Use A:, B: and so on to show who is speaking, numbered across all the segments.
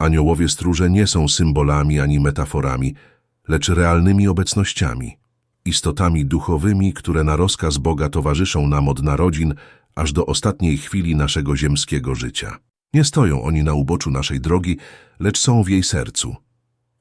A: Aniołowie stróże nie są symbolami ani metaforami, lecz realnymi obecnościami, istotami duchowymi, które na rozkaz Boga towarzyszą nam od narodzin aż do ostatniej chwili naszego ziemskiego życia. Nie stoją oni na uboczu naszej drogi, lecz są w jej sercu.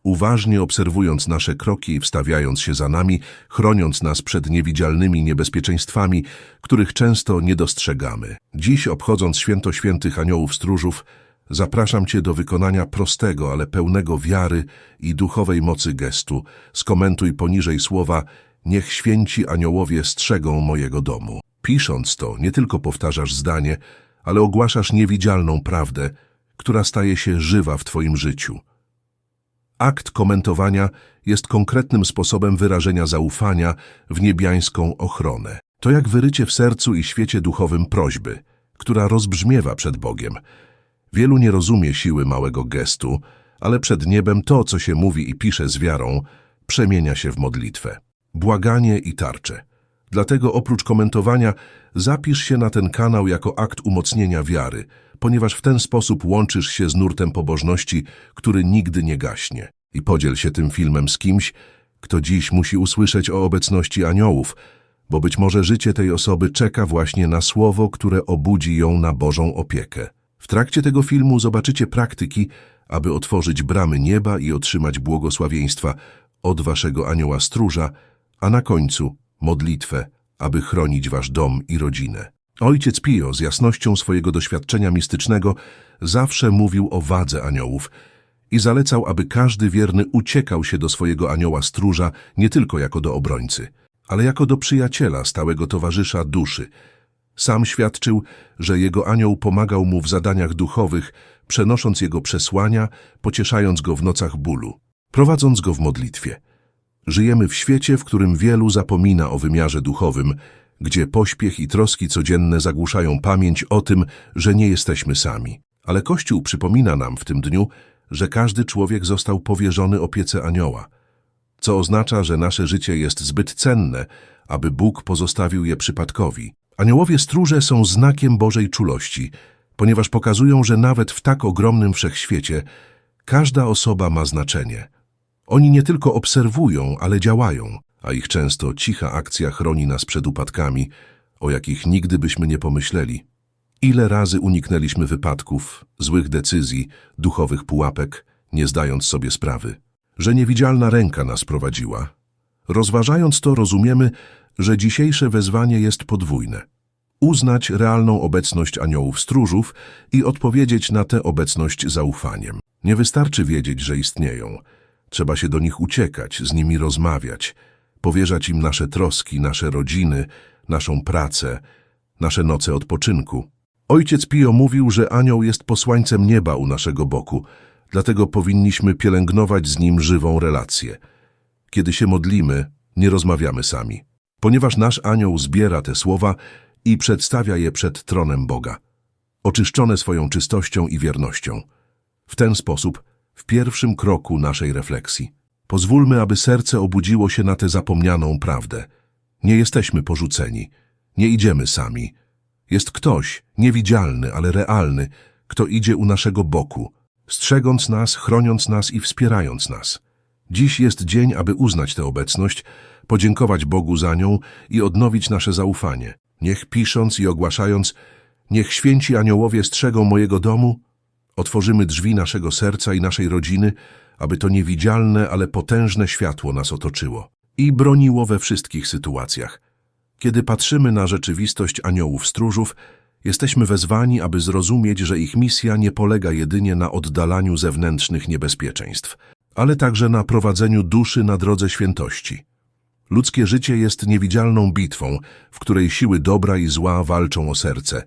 A: Uważnie obserwując nasze kroki i wstawiając się za nami, chroniąc nas przed niewidzialnymi niebezpieczeństwami, których często nie dostrzegamy. Dziś, obchodząc święto świętych aniołów stróżów, zapraszam Cię do wykonania prostego, ale pełnego wiary i duchowej mocy gestu. Skomentuj poniżej słowa Niech święci aniołowie strzegą mojego domu. Pisząc to, nie tylko powtarzasz zdanie, ale ogłaszasz niewidzialną prawdę, która staje się żywa w Twoim życiu. Akt komentowania jest konkretnym sposobem wyrażenia zaufania w niebiańską ochronę. To jak wyrycie w sercu i świecie duchowym prośby, która rozbrzmiewa przed Bogiem. Wielu nie rozumie siły małego gestu, ale przed niebem to, co się mówi i pisze z wiarą, przemienia się w modlitwę. Błaganie i tarcze. Dlatego oprócz komentowania zapisz się na ten kanał jako akt umocnienia wiary, ponieważ w ten sposób łączysz się z nurtem pobożności, który nigdy nie gaśnie. I podziel się tym filmem z kimś, kto dziś musi usłyszeć o obecności aniołów, bo być może życie tej osoby czeka właśnie na słowo, które obudzi ją na Bożą opiekę. W trakcie tego filmu zobaczycie praktyki, aby otworzyć bramy nieba i otrzymać błogosławieństwa od waszego anioła stróża, a na końcu modlitwę, aby chronić wasz dom i rodzinę. Ojciec Pio z jasnością swojego doświadczenia mistycznego zawsze mówił o wadze aniołów i zalecał, aby każdy wierny uciekał się do swojego anioła stróża nie tylko jako do obrońcy, ale jako do przyjaciela, stałego towarzysza duszy. Sam świadczył, że jego anioł pomagał mu w zadaniach duchowych, przenosząc jego przesłania, pocieszając go w nocach bólu, prowadząc go w modlitwie. Żyjemy w świecie, w którym wielu zapomina o wymiarze duchowym, gdzie pośpiech i troski codzienne zagłuszają pamięć o tym, że nie jesteśmy sami. Ale Kościół przypomina nam w tym dniu, że każdy człowiek został powierzony opiece anioła, co oznacza, że nasze życie jest zbyt cenne, aby Bóg pozostawił je przypadkowi. Aniołowie stróże są znakiem Bożej czulości, ponieważ pokazują, że nawet w tak ogromnym wszechświecie każda osoba ma znaczenie. Oni nie tylko obserwują, ale działają, a ich często cicha akcja chroni nas przed upadkami, o jakich nigdy byśmy nie pomyśleli. Ile razy uniknęliśmy wypadków, złych decyzji, duchowych pułapek, nie zdając sobie sprawy, że niewidzialna ręka nas prowadziła. Rozważając to, rozumiemy, że dzisiejsze wezwanie jest podwójne. Uznać realną obecność aniołów stróżów i odpowiedzieć na tę obecność zaufaniem. Nie wystarczy wiedzieć, że istnieją. Trzeba się do nich uciekać, z nimi rozmawiać, powierzać im nasze troski, nasze rodziny, naszą pracę, nasze noce odpoczynku. Ojciec Pio mówił, że anioł jest posłańcem nieba u naszego boku, dlatego powinniśmy pielęgnować z nim żywą relację. Kiedy się modlimy, nie rozmawiamy sami, ponieważ nasz anioł zbiera te słowa i przedstawia je przed tronem Boga, oczyszczone swoją czystością i wiernością. W ten sposób, w pierwszym kroku naszej refleksji, pozwólmy, aby serce obudziło się na tę zapomnianą prawdę. Nie jesteśmy porzuceni, nie idziemy sami. Jest ktoś, niewidzialny, ale realny, kto idzie u naszego boku, strzegąc nas, chroniąc nas i wspierając nas. Dziś jest dzień, aby uznać tę obecność, podziękować Bogu za nią i odnowić nasze zaufanie. Niech pisząc i ogłaszając, niech święci aniołowie strzegą mojego domu, otworzymy drzwi naszego serca i naszej rodziny, aby to niewidzialne, ale potężne światło nas otoczyło i broniło we wszystkich sytuacjach. Kiedy patrzymy na rzeczywistość aniołów stróżów, jesteśmy wezwani, aby zrozumieć, że ich misja nie polega jedynie na oddalaniu zewnętrznych niebezpieczeństw, ale także na prowadzeniu duszy na drodze świętości. Ludzkie życie jest niewidzialną bitwą, w której siły dobra i zła walczą o serce.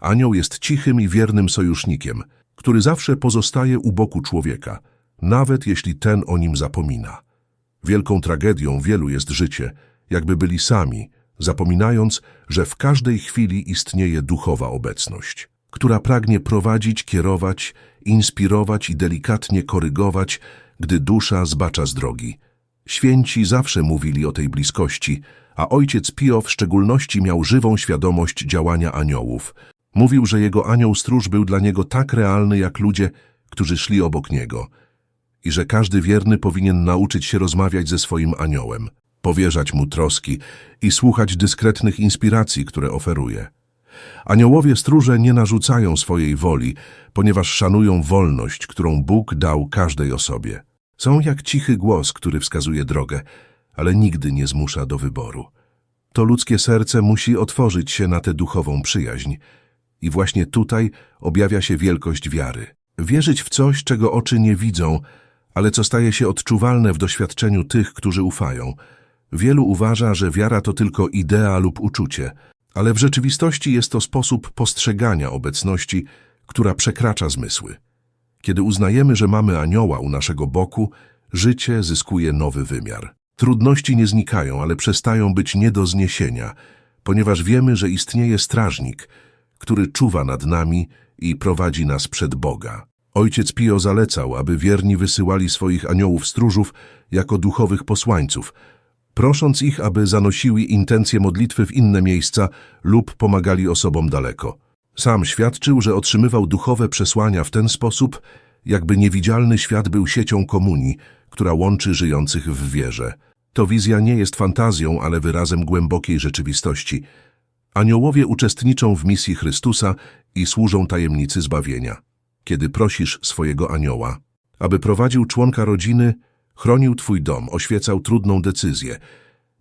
A: Anioł jest cichym i wiernym sojusznikiem, który zawsze pozostaje u boku człowieka, nawet jeśli ten o nim zapomina. Wielką tragedią wielu jest życie, jakby byli sami, zapominając, że w każdej chwili istnieje duchowa obecność, która pragnie prowadzić, kierować, inspirować i delikatnie korygować, gdy dusza zbacza z drogi. Święci zawsze mówili o tej bliskości, a ojciec Pio w szczególności miał żywą świadomość działania aniołów. Mówił, że jego anioł stróż był dla niego tak realny jak ludzie, którzy szli obok niego i że każdy wierny powinien nauczyć się rozmawiać ze swoim aniołem, powierzać mu troski i słuchać dyskretnych inspiracji, które oferuje. Aniołowie stróże nie narzucają swojej woli, ponieważ szanują wolność, którą Bóg dał każdej osobie. Są jak cichy głos, który wskazuje drogę, ale nigdy nie zmusza do wyboru. To ludzkie serce musi otworzyć się na tę duchową przyjaźń. I właśnie tutaj objawia się wielkość wiary. Wierzyć w coś, czego oczy nie widzą, ale co staje się odczuwalne w doświadczeniu tych, którzy ufają. Wielu uważa, że wiara to tylko idea lub uczucie, ale w rzeczywistości jest to sposób postrzegania obecności, która przekracza zmysły. Kiedy uznajemy, że mamy anioła u naszego boku, życie zyskuje nowy wymiar. Trudności nie znikają, ale przestają być nie do zniesienia, ponieważ wiemy, że istnieje strażnik, który czuwa nad nami i prowadzi nas przed Boga. Ojciec Pio zalecał, aby wierni wysyłali swoich aniołów stróżów jako duchowych posłańców, prosząc ich, aby zanosiły intencje modlitwy w inne miejsca lub pomagali osobom daleko. Sam świadczył, że otrzymywał duchowe przesłania w ten sposób, jakby niewidzialny świat był siecią komunii, która łączy żyjących w wierze. To wizja nie jest fantazją, ale wyrazem głębokiej rzeczywistości. Aniołowie uczestniczą w misji Chrystusa i służą tajemnicy zbawienia. Kiedy prosisz swojego anioła, aby prowadził członka rodziny, chronił twój dom, oświecał trudną decyzję.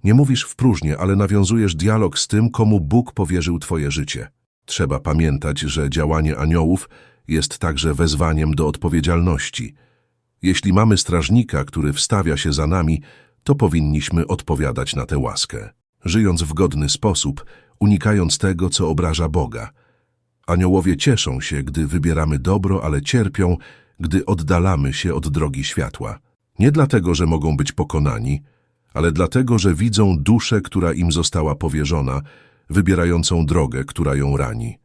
A: Nie mówisz w próżnię, ale nawiązujesz dialog z tym, komu Bóg powierzył twoje życie. Trzeba pamiętać, że działanie aniołów jest także wezwaniem do odpowiedzialności. Jeśli mamy strażnika, który wstawia się za nami, to powinniśmy odpowiadać na tę łaskę, żyjąc w godny sposób, unikając tego, co obraża Boga. Aniołowie cieszą się, gdy wybieramy dobro, ale cierpią, gdy oddalamy się od drogi światła. Nie dlatego, że mogą być pokonani, ale dlatego, że widzą duszę, która im została powierzona, wybierającą drogę, która ją rani.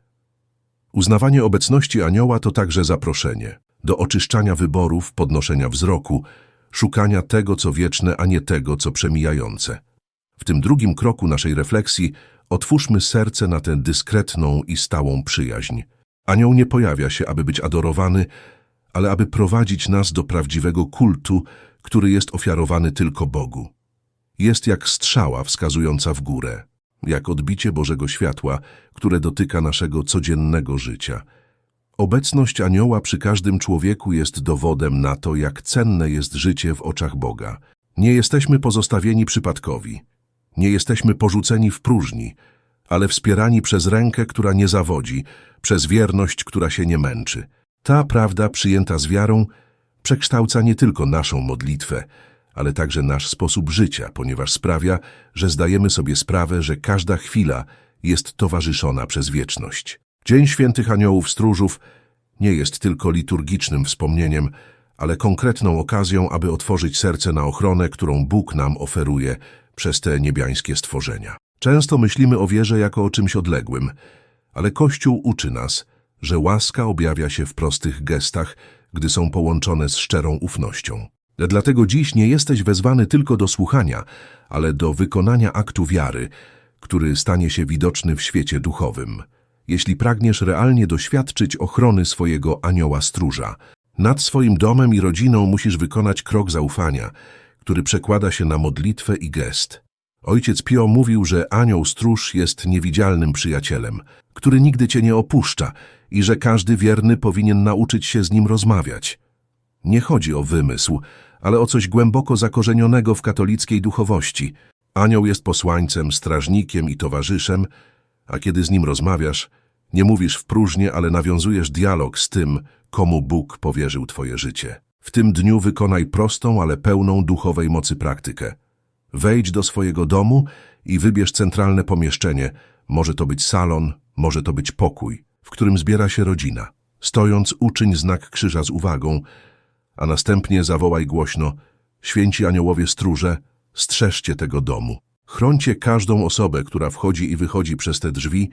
A: Uznawanie obecności anioła to także zaproszenie do oczyszczania wyborów, podnoszenia wzroku, szukania tego, co wieczne, a nie tego, co przemijające. W tym drugim kroku naszej refleksji otwórzmy serce na tę dyskretną i stałą przyjaźń. Anioł nie pojawia się, aby być adorowany, ale aby prowadzić nas do prawdziwego kultu, który jest ofiarowany tylko Bogu. Jest jak strzała wskazująca w górę, jak odbicie Bożego światła, które dotyka naszego codziennego życia. Obecność anioła przy każdym człowieku jest dowodem na to, jak cenne jest życie w oczach Boga. Nie jesteśmy pozostawieni przypadkowi. Nie jesteśmy porzuceni w próżni, ale wspierani przez rękę, która nie zawodzi, przez wierność, która się nie męczy. Ta prawda przyjęta z wiarą przekształca nie tylko naszą modlitwę, ale także nasz sposób życia, ponieważ sprawia, że zdajemy sobie sprawę, że każda chwila jest towarzyszona przez wieczność. Dzień Świętych Aniołów Stróżów nie jest tylko liturgicznym wspomnieniem, ale konkretną okazją, aby otworzyć serce na ochronę, którą Bóg nam oferuje przez te niebiańskie stworzenia. Często myślimy o wierze jako o czymś odległym, ale Kościół uczy nas, że łaska objawia się w prostych gestach, gdy są połączone z szczerą ufnością. Dlatego dziś nie jesteś wezwany tylko do słuchania, ale do wykonania aktu wiary, który stanie się widoczny w świecie duchowym. Jeśli pragniesz realnie doświadczyć ochrony swojego anioła stróża, nad swoim domem i rodziną musisz wykonać krok zaufania, który przekłada się na modlitwę i gest. Ojciec Pio mówił, że anioł stróż jest niewidzialnym przyjacielem, który nigdy cię nie opuszcza i że każdy wierny powinien nauczyć się z nim rozmawiać. Nie chodzi o wymysł, ale o coś głęboko zakorzenionego w katolickiej duchowości. Anioł jest posłańcem, strażnikiem i towarzyszem, a kiedy z nim rozmawiasz, nie mówisz w próżnię, ale nawiązujesz dialog z tym, komu Bóg powierzył twoje życie. W tym dniu wykonaj prostą, ale pełną duchowej mocy praktykę. Wejdź do swojego domu i wybierz centralne pomieszczenie. Może to być salon, może to być pokój, w którym zbiera się rodzina. Stojąc, uczyń znak krzyża z uwagą, a następnie zawołaj głośno Święci aniołowie stróże, strzeżcie tego domu. Chrońcie każdą osobę, która wchodzi i wychodzi przez te drzwi,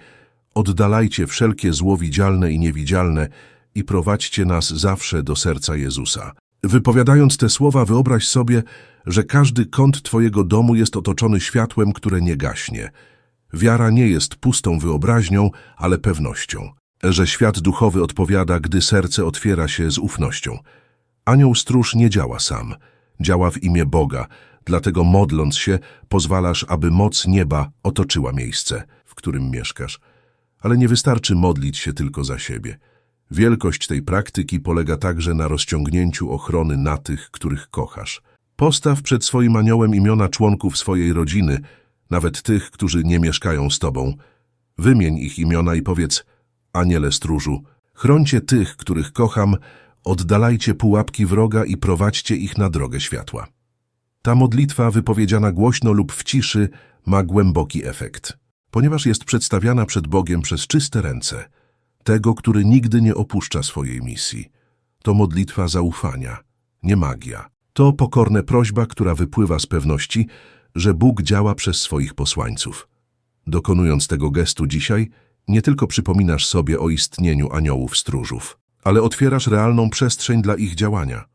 A: oddalajcie wszelkie zło widzialne i niewidzialne i prowadźcie nas zawsze do serca Jezusa. Wypowiadając te słowa, wyobraź sobie, że każdy kąt Twojego domu jest otoczony światłem, które nie gaśnie. Wiara nie jest pustą wyobraźnią, ale pewnością. że świat duchowy odpowiada, gdy serce otwiera się z ufnością. Anioł stróż nie działa sam, działa w imię Boga, dlatego modląc się, pozwalasz, aby moc nieba otoczyła miejsce, w którym mieszkasz. Ale nie wystarczy modlić się tylko za siebie. Wielkość tej praktyki polega także na rozciągnięciu ochrony na tych, których kochasz. Postaw przed swoim aniołem imiona członków swojej rodziny, nawet tych, którzy nie mieszkają z tobą. Wymień ich imiona i powiedz, aniele stróżu, chrońcie tych, których kocham, oddalajcie pułapki wroga i prowadźcie ich na drogę światła. Ta modlitwa, wypowiedziana głośno lub w ciszy, ma głęboki efekt, ponieważ jest przedstawiana przed Bogiem przez czyste ręce, tego, który nigdy nie opuszcza swojej misji. To modlitwa zaufania, nie magia. To pokorna prośba, która wypływa z pewności, że Bóg działa przez swoich posłańców. Dokonując tego gestu dzisiaj, nie tylko przypominasz sobie o istnieniu aniołów stróżów, ale otwierasz realną przestrzeń dla ich działania.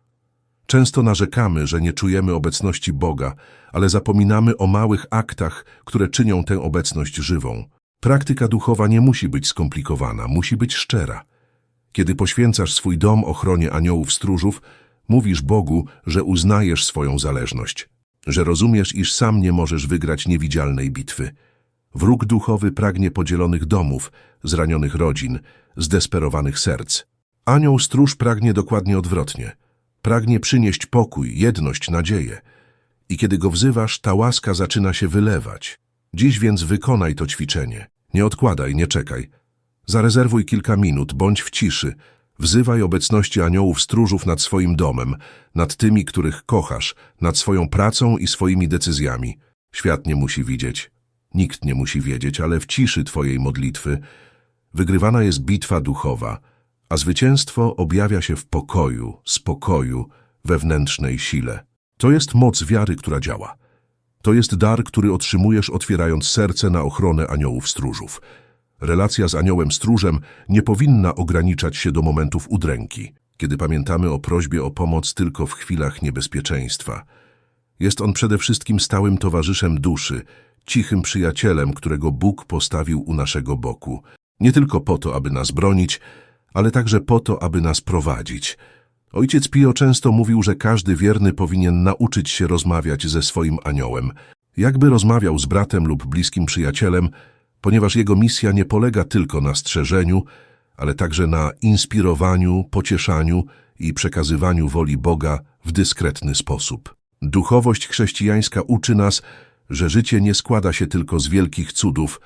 A: Często narzekamy, że nie czujemy obecności Boga, ale zapominamy o małych aktach, które czynią tę obecność żywą. Praktyka duchowa nie musi być skomplikowana, musi być szczera. Kiedy poświęcasz swój dom ochronie aniołów stróżów, mówisz Bogu, że uznajesz swoją zależność, że rozumiesz, iż sam nie możesz wygrać niewidzialnej bitwy. Wróg duchowy pragnie podzielonych domów, zranionych rodzin, zdesperowanych serc. Anioł stróż pragnie dokładnie odwrotnie. Pragnie przynieść pokój, jedność, nadzieję. I kiedy go wzywasz, ta łaska zaczyna się wylewać. Dziś więc wykonaj to ćwiczenie. Nie odkładaj, nie czekaj. Zarezerwuj kilka minut, bądź w ciszy. Wzywaj obecności aniołów stróżów nad swoim domem, nad tymi, których kochasz, nad swoją pracą i swoimi decyzjami. Świat nie musi widzieć. Nikt nie musi wiedzieć, ale w ciszy Twojej modlitwy wygrywana jest bitwa duchowa, a zwycięstwo objawia się w pokoju, spokoju, wewnętrznej sile. To jest moc wiary, która działa. To jest dar, który otrzymujesz otwierając serce na ochronę aniołów stróżów. Relacja z aniołem stróżem nie powinna ograniczać się do momentów udręki, kiedy pamiętamy o prośbie o pomoc tylko w chwilach niebezpieczeństwa. Jest on przede wszystkim stałym towarzyszem duszy, cichym przyjacielem, którego Bóg postawił u naszego boku. Nie tylko po to, aby nas bronić, ale także po to, aby nas prowadzić. Ojciec Pio często mówił, że każdy wierny powinien nauczyć się rozmawiać ze swoim aniołem. Jakby rozmawiał z bratem lub bliskim przyjacielem, ponieważ jego misja nie polega tylko na strzeżeniu, ale także na inspirowaniu, pocieszaniu i przekazywaniu woli Boga w dyskretny sposób. Duchowość chrześcijańska uczy nas, że życie nie składa się tylko z wielkich cudów,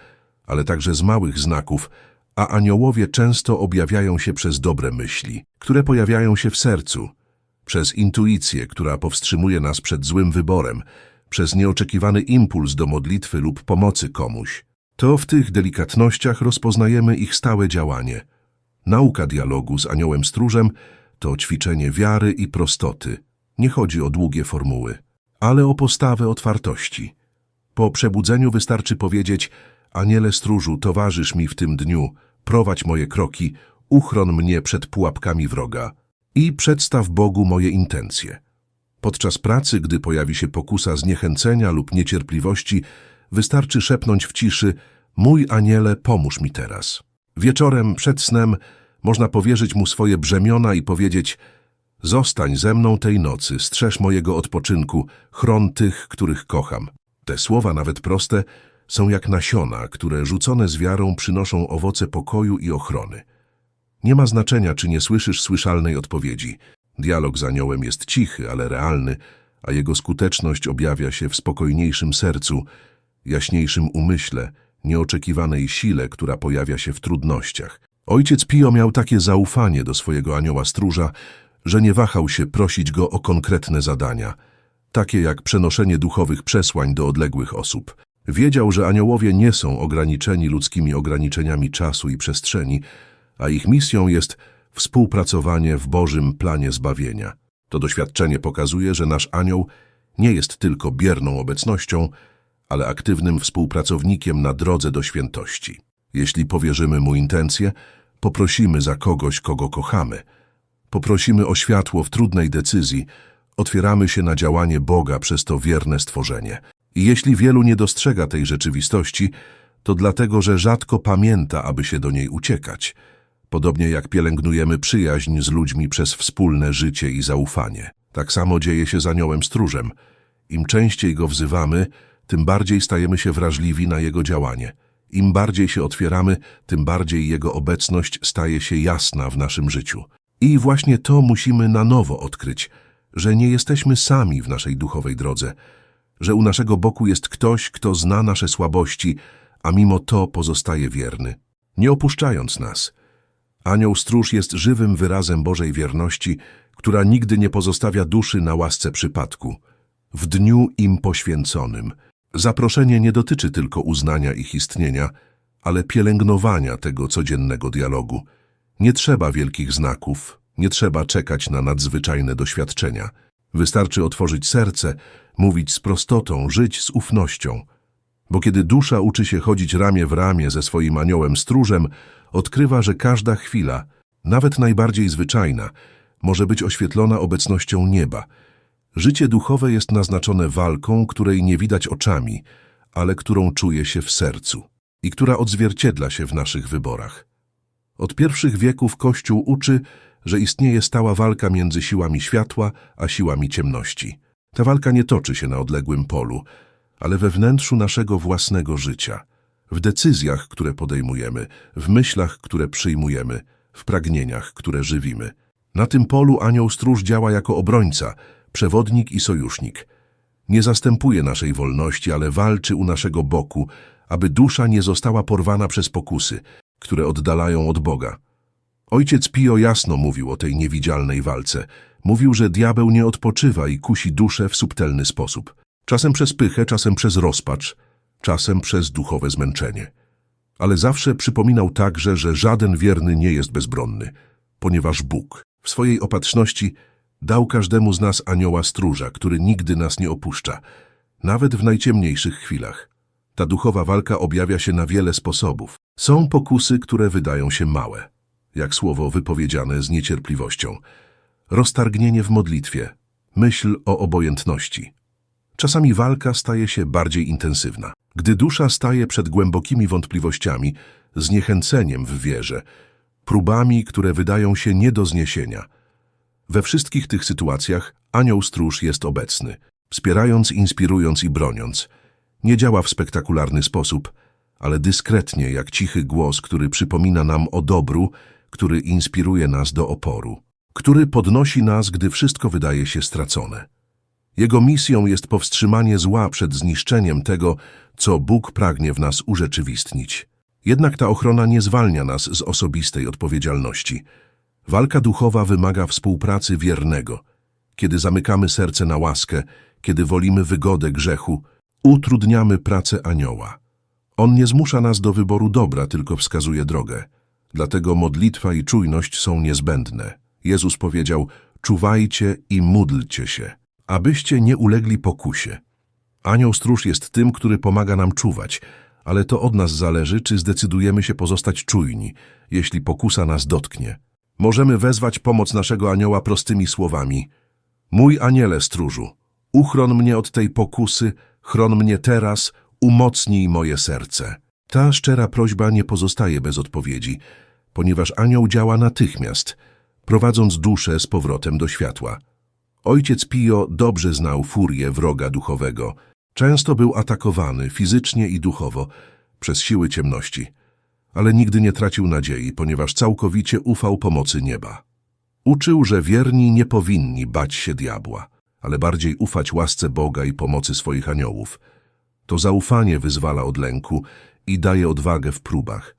A: ale także z małych znaków, a aniołowie często objawiają się przez dobre myśli, które pojawiają się w sercu, przez intuicję, która powstrzymuje nas przed złym wyborem, przez nieoczekiwany impuls do modlitwy lub pomocy komuś. To w tych delikatnościach rozpoznajemy ich stałe działanie. Nauka dialogu z aniołem stróżem to ćwiczenie wiary i prostoty. Nie chodzi o długie formuły, ale o postawę otwartości. Po przebudzeniu wystarczy powiedzieć Aniele stróżu, towarzysz mi w tym dniu, prowadź moje kroki, uchron mnie przed pułapkami wroga i przedstaw Bogu moje intencje. Podczas pracy, gdy pojawi się pokusa zniechęcenia lub niecierpliwości, wystarczy szepnąć w ciszy Mój aniele, pomóż mi teraz. Wieczorem, przed snem, można powierzyć mu swoje brzemiona i powiedzieć Zostań ze mną tej nocy, strzeż mojego odpoczynku, chron tych, których kocham. Te słowa, nawet proste, są jak nasiona, które rzucone z wiarą przynoszą owoce pokoju i ochrony. Nie ma znaczenia, czy nie słyszysz słyszalnej odpowiedzi. Dialog z aniołem jest cichy, ale realny, a jego skuteczność objawia się w spokojniejszym sercu, jaśniejszym umyśle, nieoczekiwanej sile, która pojawia się w trudnościach. Ojciec Pio miał takie zaufanie do swojego anioła stróża, że nie wahał się prosić go o konkretne zadania, takie jak przenoszenie duchowych przesłań do odległych osób. Wiedział, że aniołowie nie są ograniczeni ludzkimi ograniczeniami czasu i przestrzeni, a ich misją jest współpracowanie w Bożym planie zbawienia. To doświadczenie pokazuje, że nasz anioł nie jest tylko bierną obecnością, ale aktywnym współpracownikiem na drodze do świętości. Jeśli powierzymy mu intencje, poprosimy za kogoś, kogo kochamy. Poprosimy o światło w trudnej decyzji, otwieramy się na działanie Boga przez to wierne stworzenie. I jeśli wielu nie dostrzega tej rzeczywistości, to dlatego, że rzadko pamięta, aby się do niej uciekać. Podobnie jak pielęgnujemy przyjaźń z ludźmi przez wspólne życie i zaufanie. Tak samo dzieje się z aniołem stróżem. Im częściej go wzywamy, tym bardziej stajemy się wrażliwi na jego działanie. Im bardziej się otwieramy, tym bardziej jego obecność staje się jasna w naszym życiu. I właśnie to musimy na nowo odkryć, że nie jesteśmy sami w naszej duchowej drodze, że u naszego boku jest ktoś, kto zna nasze słabości, a mimo to pozostaje wierny, nie opuszczając nas. Anioł stróż jest żywym wyrazem Bożej wierności, która nigdy nie pozostawia duszy na łasce przypadku. W dniu im poświęconym. Zaproszenie nie dotyczy tylko uznania ich istnienia, ale pielęgnowania tego codziennego dialogu. Nie trzeba wielkich znaków, nie trzeba czekać na nadzwyczajne doświadczenia. Wystarczy otworzyć serce, mówić z prostotą, żyć z ufnością. Bo kiedy dusza uczy się chodzić ramię w ramię ze swoim aniołem stróżem, odkrywa, że każda chwila, nawet najbardziej zwyczajna, może być oświetlona obecnością nieba. Życie duchowe jest naznaczone walką, której nie widać oczami, ale którą czuje się w sercu i która odzwierciedla się w naszych wyborach. Od pierwszych wieków Kościół uczy, że istnieje stała walka między siłami światła a siłami ciemności. Ta walka nie toczy się na odległym polu, ale we wnętrzu naszego własnego życia, w decyzjach, które podejmujemy, w myślach, które przyjmujemy, w pragnieniach, które żywimy. Na tym polu anioł stróż działa jako obrońca, przewodnik i sojusznik. Nie zastępuje naszej wolności, ale walczy u naszego boku, aby dusza nie została porwana przez pokusy, które oddalają od Boga. Ojciec Pio jasno mówił o tej niewidzialnej walce. Mówił, że diabeł nie odpoczywa i kusi duszę w subtelny sposób. Czasem przez pychę, czasem przez rozpacz, czasem przez duchowe zmęczenie. Ale zawsze przypominał także, że żaden wierny nie jest bezbronny, ponieważ Bóg w swojej opatrzności dał każdemu z nas anioła stróża, który nigdy nas nie opuszcza, nawet w najciemniejszych chwilach. Ta duchowa walka objawia się na wiele sposobów. Są pokusy, które wydają się małe, jak słowo wypowiedziane z niecierpliwością, roztargnienie w modlitwie, myśl o obojętności. Czasami walka staje się bardziej intensywna. Gdy dusza staje przed głębokimi wątpliwościami, zniechęceniem w wierze, próbami, które wydają się nie do zniesienia. We wszystkich tych sytuacjach anioł stróż jest obecny, wspierając, inspirując i broniąc. Nie działa w spektakularny sposób, ale dyskretnie, jak cichy głos, który przypomina nam o dobru, który inspiruje nas do oporu, który podnosi nas, gdy wszystko wydaje się stracone. Jego misją jest powstrzymanie zła przed zniszczeniem tego, co Bóg pragnie w nas urzeczywistnić. Jednak ta ochrona nie zwalnia nas z osobistej odpowiedzialności. Walka duchowa wymaga współpracy wiernego. Kiedy zamykamy serce na łaskę, kiedy wolimy wygodę grzechu, utrudniamy pracę anioła. On nie zmusza nas do wyboru dobra, tylko wskazuje drogę. Dlatego modlitwa i czujność są niezbędne. Jezus powiedział, czuwajcie i módlcie się, abyście nie ulegli pokusie. Anioł stróż jest tym, który pomaga nam czuwać, ale to od nas zależy, czy zdecydujemy się pozostać czujni, jeśli pokusa nas dotknie. Możemy wezwać pomoc naszego anioła prostymi słowami. Mój aniele stróżu, uchron mnie od tej pokusy, chron mnie teraz, umocnij moje serce. Ta szczera prośba nie pozostaje bez odpowiedzi, ponieważ anioł działa natychmiast, prowadząc duszę z powrotem do światła. Ojciec Pio dobrze znał furię wroga duchowego. Często był atakowany fizycznie i duchowo przez siły ciemności, ale nigdy nie tracił nadziei, ponieważ całkowicie ufał pomocy nieba. Uczył, że wierni nie powinni bać się diabła, ale bardziej ufać łasce Boga i pomocy swoich aniołów. To zaufanie wyzwala od lęku i daje odwagę w próbach.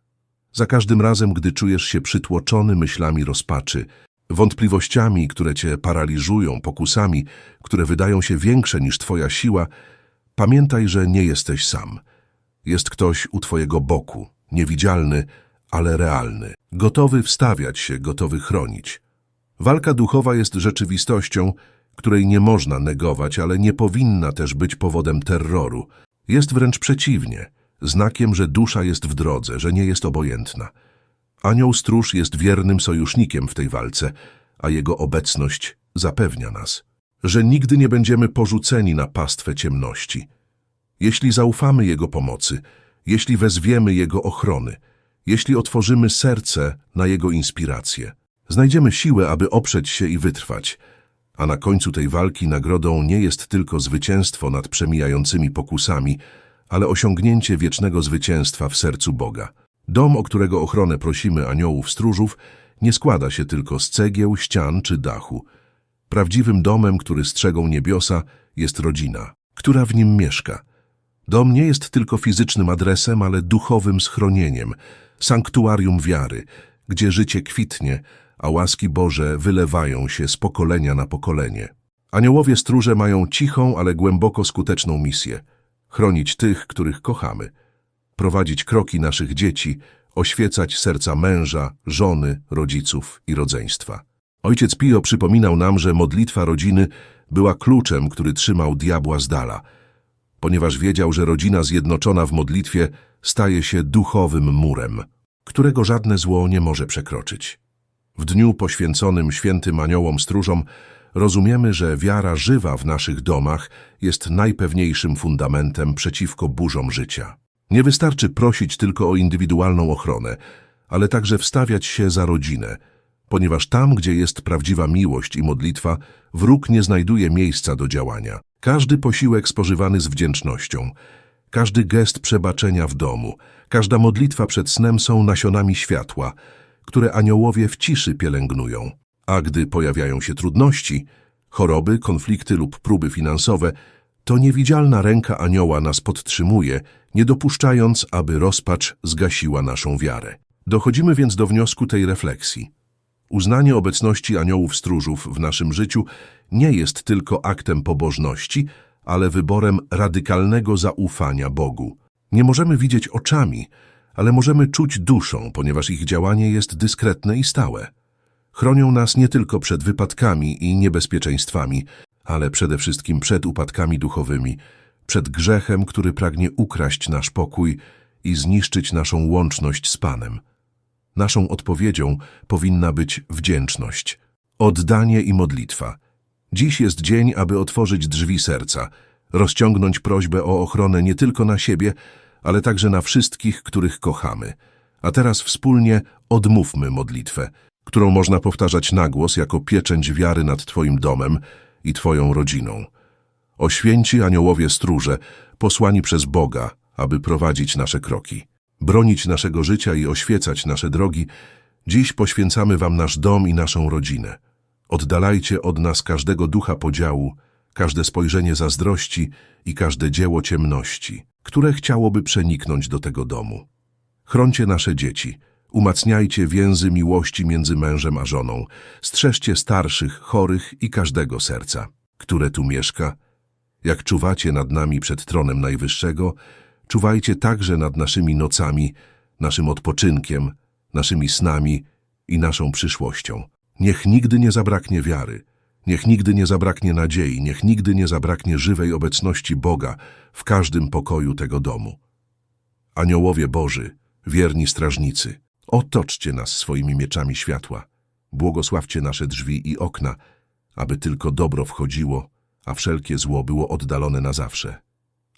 A: Za każdym razem, gdy czujesz się przytłoczony myślami rozpaczy, wątpliwościami, które cię paraliżują, pokusami, które wydają się większe niż twoja siła, pamiętaj, że nie jesteś sam. Jest ktoś u twojego boku, niewidzialny, ale realny, gotowy wstawiać się, gotowy chronić. Walka duchowa jest rzeczywistością, której nie można negować, ale nie powinna też być powodem terroru. Jest wręcz przeciwnie, znakiem, że dusza jest w drodze, że nie jest obojętna. Anioł stróż jest wiernym sojusznikiem w tej walce, a jego obecność zapewnia nas, że nigdy nie będziemy porzuceni na pastwę ciemności. Jeśli zaufamy Jego pomocy, jeśli wezwiemy Jego ochrony, jeśli otworzymy serce na Jego inspirację. Znajdziemy siłę, aby oprzeć się i wytrwać, a na końcu tej walki nagrodą nie jest tylko zwycięstwo nad przemijającymi pokusami, ale osiągnięcie wiecznego zwycięstwa w sercu Boga. Dom, o którego ochronę prosimy aniołów stróżów, nie składa się tylko z cegieł, ścian czy dachu. Prawdziwym domem, który strzegą niebiosa, jest rodzina, która w nim mieszka. Dom nie jest tylko fizycznym adresem, ale duchowym schronieniem, sanktuarium wiary, gdzie życie kwitnie, a łaski Boże wylewają się z pokolenia na pokolenie. Aniołowie stróże mają cichą, ale głęboko skuteczną misję chronić tych, których kochamy, prowadzić kroki naszych dzieci, oświecać serca męża, żony, rodziców i rodzeństwa. Ojciec Pio przypominał nam, że modlitwa rodziny była kluczem, który trzymał diabła z dala, ponieważ wiedział, że rodzina zjednoczona w modlitwie staje się duchowym murem, którego żadne zło nie może przekroczyć. W dniu poświęconym świętym aniołom stróżom rozumiemy, że wiara żywa w naszych domach jest najpewniejszym fundamentem przeciwko burzom życia. Nie wystarczy prosić tylko o indywidualną ochronę, ale także wstawiać się za rodzinę, ponieważ tam, gdzie jest prawdziwa miłość i modlitwa, wróg nie znajduje miejsca do działania. Każdy posiłek spożywany z wdzięcznością, każdy gest przebaczenia w domu, każda modlitwa przed snem są nasionami światła, które aniołowie w ciszy pielęgnują. A gdy pojawiają się trudności, choroby, konflikty lub próby finansowe, to niewidzialna ręka anioła nas podtrzymuje, nie dopuszczając, aby rozpacz zgasiła naszą wiarę. Dochodzimy więc do wniosku tej refleksji. Uznanie obecności aniołów stróżów w naszym życiu nie jest tylko aktem pobożności, ale wyborem radykalnego zaufania Bogu. Nie możemy widzieć oczami, ale możemy czuć duszą, ponieważ ich działanie jest dyskretne i stałe. Chronią nas nie tylko przed wypadkami i niebezpieczeństwami, ale przede wszystkim przed upadkami duchowymi, przed grzechem, który pragnie ukraść nasz pokój i zniszczyć naszą łączność z Panem. Naszą odpowiedzią powinna być wdzięczność, oddanie i modlitwa. Dziś jest dzień, aby otworzyć drzwi serca, rozciągnąć prośbę o ochronę nie tylko na siebie, ale także na wszystkich, których kochamy. A teraz wspólnie odmówmy modlitwę, którą można powtarzać na głos jako pieczęć wiary nad Twoim domem i Twoją rodziną. O święci aniołowie stróże, posłani przez Boga, aby prowadzić nasze kroki, bronić naszego życia i oświecać nasze drogi, dziś poświęcamy Wam nasz dom i naszą rodzinę. Oddalajcie od nas każdego ducha podziału, każde spojrzenie zazdrości i każde dzieło ciemności, które chciałoby przeniknąć do tego domu. Chroncie nasze dzieci, umacniajcie więzy miłości między mężem a żoną, strzeżcie starszych, chorych i każdego serca, które tu mieszka. Jak czuwacie nad nami przed tronem Najwyższego, czuwajcie także nad naszymi nocami, naszym odpoczynkiem, naszymi snami i naszą przyszłością. Niech nigdy nie zabraknie wiary, niech nigdy nie zabraknie nadziei, niech nigdy nie zabraknie żywej obecności Boga w każdym pokoju tego domu. Aniołowie Boży, wierni strażnicy, otoczcie nas swoimi mieczami światła, błogosławcie nasze drzwi i okna, aby tylko dobro wchodziło, a wszelkie zło było oddalone na zawsze.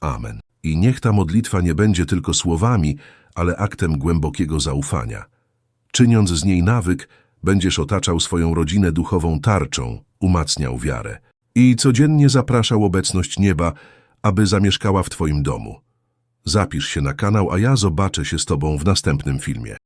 A: Amen. I niech ta modlitwa nie będzie tylko słowami, ale aktem głębokiego zaufania. Czyniąc z niej nawyk, będziesz otaczał swoją rodzinę duchową tarczą, umacniał wiarę i codziennie zapraszał obecność nieba, aby zamieszkała w Twoim domu. Zapisz się na kanał, a ja zobaczę się z Tobą w następnym filmie.